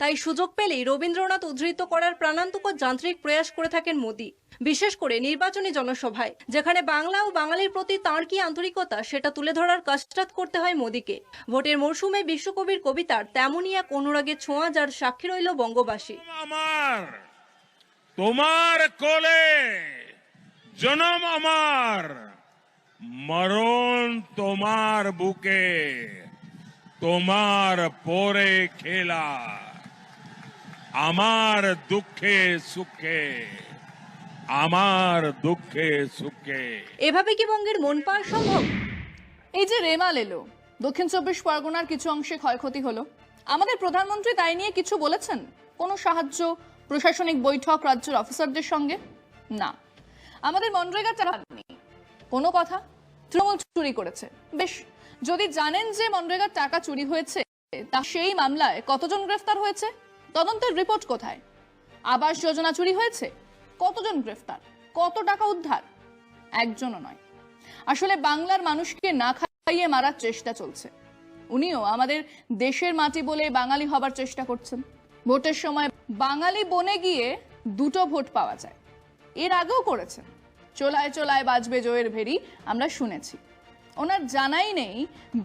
তাই সুযোগ পেলেই রবীন্দ্রনাথ উদ্ধৃত করার প্রাণান্তকর যান্ত্রিক প্রয়াস করে থাকেন মোদী, বিশেষ করে নির্বাচনী জনসভায়, যেখানে বাংলা ও বাঙালির প্রতি তাঁর কি আন্তরিকতা সেটা তুলে ধরার কাজটাত করতে হয় মোদীকে। ভোটের মরশুমে বিশ্বকবির কবিতার তেমনই এক অনুরাগের ছোঁয়া যার সাক্ষী রইল বঙ্গবাসী। আমার, তোমার কোলে জনম আমার, মরণ তোমার বুকে। তোমার পরে খেলা। আমার দুঃখে সুখে আমার দুঃখে সুখে। এভাবে কি বঙ্গের মন পাওয়া সম্ভব? এই যে রেমাল এলো দক্ষিণ চব্বিশ পরগনার কিছু অংশে ক্ষয়ক্ষতি হলো। আমাদের প্রধানমন্ত্রী তাই নিয়ে কিছু বলেছেন? কোনো সাহায্য প্রশাসনিক বৈঠক রাজ্যের অফিসারদের সঙ্গে? না। আমাদের মনরেগা নেই কোনো কথা? তৃণমূল চুরি করেছে। বেশ যদি জানেন যে মনরেগার টাকা চুরি হয়েছে, তা সেই মামলায় কতজন গ্রেফতার হয়েছে? তদন্তের রিপোর্ট কোথায়? আবাস যোজনা চুরি হয়েছে? কতজন গ্রেফতার? কত টাকা উদ্ধার? একজনও নয়। আসলে বাংলার মানুষকে না খাইয়ে মারার চেষ্টা চলছে। উনিও আমাদের দেশের মাটি বলে বাঙালি হবার চেষ্টা করছেন। ভোটের সময় বাঙালি বনে গিয়ে দুটো ভোট পাওয়া যায়। এর আগেও করেছেন। চোলায় চোলায় বাজবে জয়ের ভেরি, আমরা শুনেছি। ওনার জানাই নেই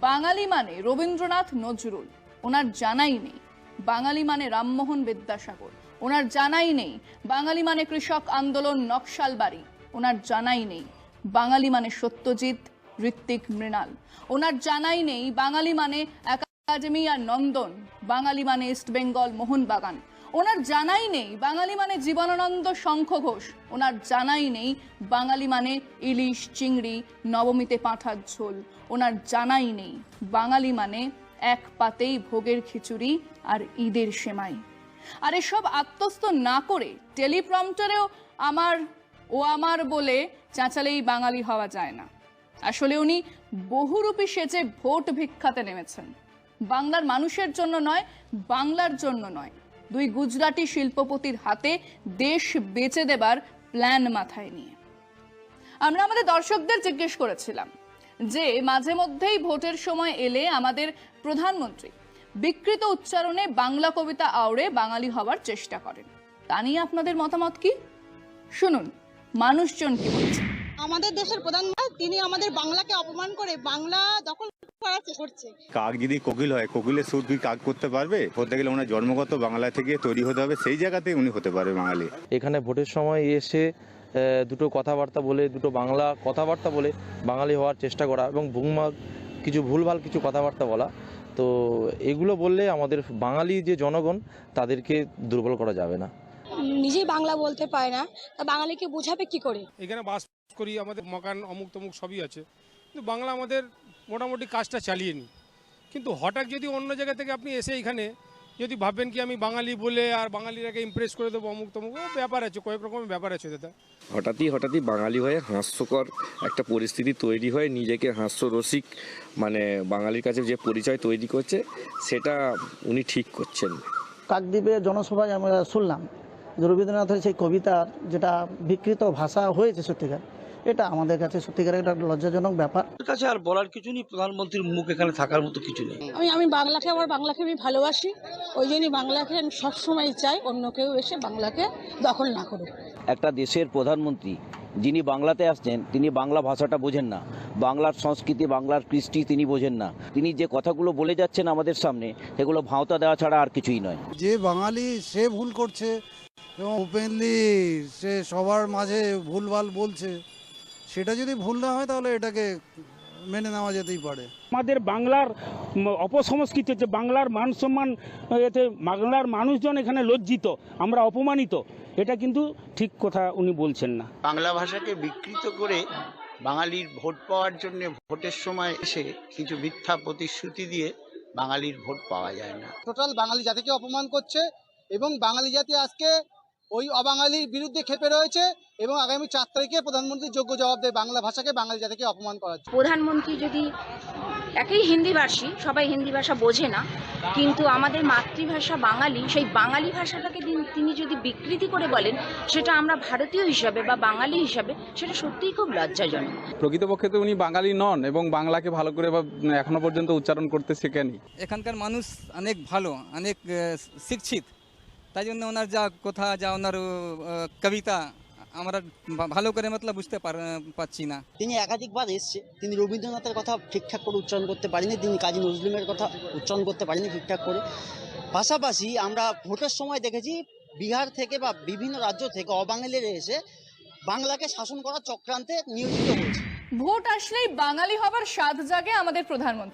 বাঙালি মানে রবীন্দ্রনাথ নজরুল। ওনার জানাই নেই বাঙালি মানে রামমোহন বিদ্যাসাগর। ওনার জানাই নেই বাঙালি মানে কৃষক আন্দোলন নকশাল বাড়ি ওনার জানাই নেই বাঙালি মানে সত্যজিৎ, ঋত্বিক মৃণাল। ওনার জানাই নেই বাঙালি মানে একাডেমি আর নন্দন। বাঙালি মানে ইস্ট বেঙ্গল মোহনবাগান। ওনার জানাই নেই, বাঙালি মানে জীবনানন্দ শঙ্খ ঘোষ। ওনার জানাই নেই, বাঙালি মানে ইলিশ, চিংড়ি, নবমীতে পাঁঠার ঝোল। ওনার জানাই নেই, বাঙালি মানে এক পাতেই ভোগের খিচুড়ি আর ঈদের সেমাই। আর এসব আত্মস্থ না করে টেলিপ্রম্পটারেও আমার ও আমার বলে চাঁচালেই বাঙালি হওয়া যায় না। আসলে উনি বহুরূপী সেজে ভোট ভিক্ষাতে নেমেছেন। বাংলার মানুষের জন্য নয়, বাংলার জন্য নয়। দুই গুজরাটি শিল্পপতির হাতে দেশ বেচে দেবার প্ল্যান মাথায় নিয়ে। আমরা আমাদের দর্শকদের জিজ্ঞেস করেছিলাম যে, মাঝে মধ্যেই ভোটের সময় এলে আমাদের প্রধানমন্ত্রী বিকৃত উচ্চারণে বাংলা কবিতা আওড়ে বাঙালি হওয়ার চেষ্টা করেন। তা নিয়ে আপনাদের মতামত কি? শুনুন, মানুষজন কি বলছে আমাদের দেশের প্রধানমন্ত্রী তিনি আমাদের বাংলাকে অপমান করে বাংলা দখল করার চেষ্টা করছে। কাক যদি কোকিল হয় কোকিলের সুর কি কাক করতে পারবে? হতে গেলে ওনার জন্মগত বাংলা থেকে তৈরি হতে হবে সেই জায়গাতেই উনি হতে পারবে বাঙালি। এখানে ভোটের সময় এসে দুটো কথাবার্তা বলে দুটো বাংলা কথাবার্তা বলে বাঙালি হওয়ার চেষ্টা করা এবং ভুংমাগ কিছু ভুলভাল কিছু কথাবার্তা বলা। তো এগুলো বললে আমাদের বাঙালি যে জনগণ তাদেরকে দুর্বল করা যাবে না। নিজেই বাংলা বলতে পায় না তা বাঙালিকে বোঝাবে কি করে? এখানে বাস করি আমাদের মকান অমুক তমুক সবই আছে। কিন্তু বাংলা আমাদের মোটামুটি কাজটা চালিয়ে নিই কিন্তু হঠাৎ যদি অন্য জায়গা থেকে আপনি এসে এখানে যদি ভাববেন কি আমি বাঙালি বলে আর বাঙালিরাকে ইমপ্রেস করে দেবো অমুক তমুক ও ব্যাপার আছে কয়েক রকমের ব্যাপার আছে দাদা। হঠাৎই হঠাৎই বাঙালি হয়ে হাস্যকর একটা পরিস্থিতি তৈরি হয়ে নিজেকে হাস্যরসিক মানে বাঙালির কাছে যে পরিচয় তৈরি করছে সেটা উনি ঠিক করছেন। কাকদ্বীপে জনসভায় আমরা শুনলাম যে রবীন্দ্রনাথের সেই কবিতার যেটা বিকৃত ভাষা হয়েছে সত্যিকার এটা আমাদের কাছে সত্যিকারের একটা লজ্জাজনক ব্যাপার। কাছে আর বলার কিছু নেই? প্রধানমন্ত্রীর মুখ এখানে থাকার মতো কিছু নেই। আমি আমি বাংলাকে আমার বাংলাকে আমি ভালোবাসি। ওই জন্যই বাংলাকে আমি সবসময় চাই অন্য কেউ এসে বাংলাকে দখল না করুক। একটা দেশের প্রধানমন্ত্রী যিনি বাংলাতে আসছেন তিনি বাংলা ভাষাটা বোঝেন না। বাংলার সংস্কৃতি বাংলার কৃষ্টি তিনি বোঝেন না। তিনি যে কথাগুলো বলে যাচ্ছেন আমাদের সামনে সেগুলো ভাঁওতা দেওয়া ছাড়া আর কিছুই নয়। যে বাঙালি সে ভুল করছে এবং ওপেনলি সে সবার মাঝে ভুলভাল বলছে। সেটা যদি ভুল না হয় তাহলে এটাকে মেনে নেওয়া যেতেই পারে। আমাদের বাংলার অপসংস্কৃতি হচ্ছে বাংলার মান সম্মান এতে বাংলার মানুষজন এখানে লজ্জিত আমরা অপমানিত। এটা কিন্তু ঠিক কথা উনি বলছেন না। বাংলা ভাষাকে বিকৃত করে বাঙালির ভোট পাওয়ার জন্য ভোটের সময় এসে কিছু মিথ্যা প্রতিশ্রুতি দিয়ে বাঙালির ভোট পাওয়া যায় না। টোটাল বাঙালি জাতিকে অপমান করছে এবং বাঙালি জাতি আজকে ওই অবাঙালির বিরুদ্ধে খেপে রয়েছে এবং আগামী চার তারিখে প্রধানমন্ত্রী যোগ্য জবাব দেয় বাংলা ভাষাকে বাঙালি জাতিকে অপমান করার। প্রধানমন্ত্রী যদি একই হিন্দিভাষী সবাই হিন্দি ভাষা বোঝে না কিন্তু আমাদের মাতৃভাষা বাঙালি সেই বাঙালি ভাষাটাকে তিনি যদি বিকৃতি করে বলেন সেটা আমরা ভারতীয় হিসাবে বা বাঙালি হিসাবে সেটা সত্যিই খুব লজ্জাজনক। প্রকৃতপক্ষে তো উনি বাঙালি নন এবং বাংলাকে ভালো করে বা এখনও পর্যন্ত উচ্চারণ করতে শেখেনি এখানকার মানুষ অনেক ভালো অনেক শিক্ষিত। তাই জন্য ওনার যা কথা যা ওনার কবিতা আমরা ভালো করে মতলব বুঝতে পার- পারছি না। তিনি একাধিকবার এসছে। তিনি রবীন্দ্রনাথের কথা ঠিকঠাক করে উচ্চারণ করতে পারেনি। তিনি কাজী নজরুলের কথা উচ্চারণ করতে পারেনি ঠিকঠাক করে। পাশাপাশি আমরা ভোটের সময় দেখেছি বিহার থেকে বা বিভিন্ন রাজ্য থেকে অবাঙালিরা এসে বাংলাকে শাসন করার চক্রান্তে নিয়োজিত হয়েছে। ভোট আসলেই বাঙালি হবার স্বাদ জাগে আমাদের প্রধানমন্ত্রী।